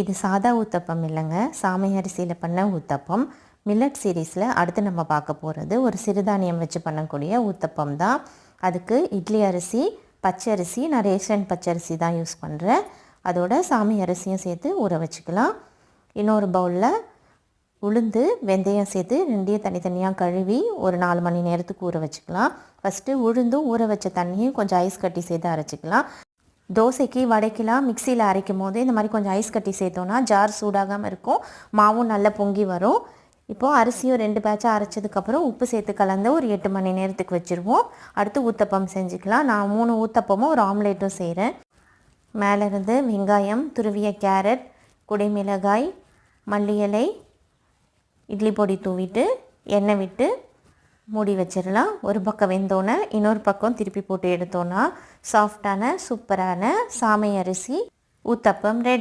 இது சாதா ஊத்தப்பம் இல்லைங்க. சாமை அரிசியில் பண்ண ஊத்தப்பம். மில்லட் சீரீஸில் அடுத்து நம்ம பார்க்க போகிறது ஒரு சிறுதானியம் வச்சு பண்ணக்கூடிய ஊத்தப்பம் தான். அதுக்கு இட்லி அரிசி பச்சரிசி நான் ரேஷன் பச்சரிசி தான் யூஸ் பண்ணுறேன் அதோட சாமி அரிசியும் சேர்த்து ஊற வச்சுக்கலாம். இன்னொரு பவுலில் உளுந்து வெந்தயம் சேர்த்து ரெண்டையும் தனித்தனியாக கழுவி ஒரு நாலு மணி நேரத்துக்கு ஊற வச்சுக்கலாம். ஃபஸ்ட்டு உளுந்தும் ஊற வச்ச தண்ணியும் கொஞ்சம் ஐஸ் கட்டி சேர்த்து அரைச்சிக்கலாம். தோசைக்கு வடைக்கெலாம் மிக்சியில் அரைக்கும் போது இந்த மாதிரி கொஞ்சம் ஐஸ் கட்டி சேர்த்தோன்னா ஜார் சூடாகாமல் இருக்கும். மாவும் நல்லா பொங்கி வரும். இப்போது அரிசியும் ரெண்டு பேட்சாக அரைச்சதுக்கப்புறம் உப்பு சேர்த்து கலந்து ஒரு எட்டு மணி நேரத்துக்கு வச்சுருவோம். அடுத்து ஊத்தப்பம் செஞ்சுக்கலாம். நான் மூணு ஊத்தப்பமும் ஒரு ஆம்லேட்டும் செய்கிறேன் மேலேருந்து வெங்காயம் துருவிய கேரட் குடைமிளகாய் மல்லி இலை இட்லி பொடி தூவிட்டு எண்ணெய் விட்டு மூடி வச்சிடலாம். ஒரு பக்கம் வெந்தோன்னே இன்னொரு பக்கம் திருப்பி போட்டு எடுத்தோன்னா சாஃப்டான சூப்பரான சாமை அரிசி ஊத்தப்பம் ரெடி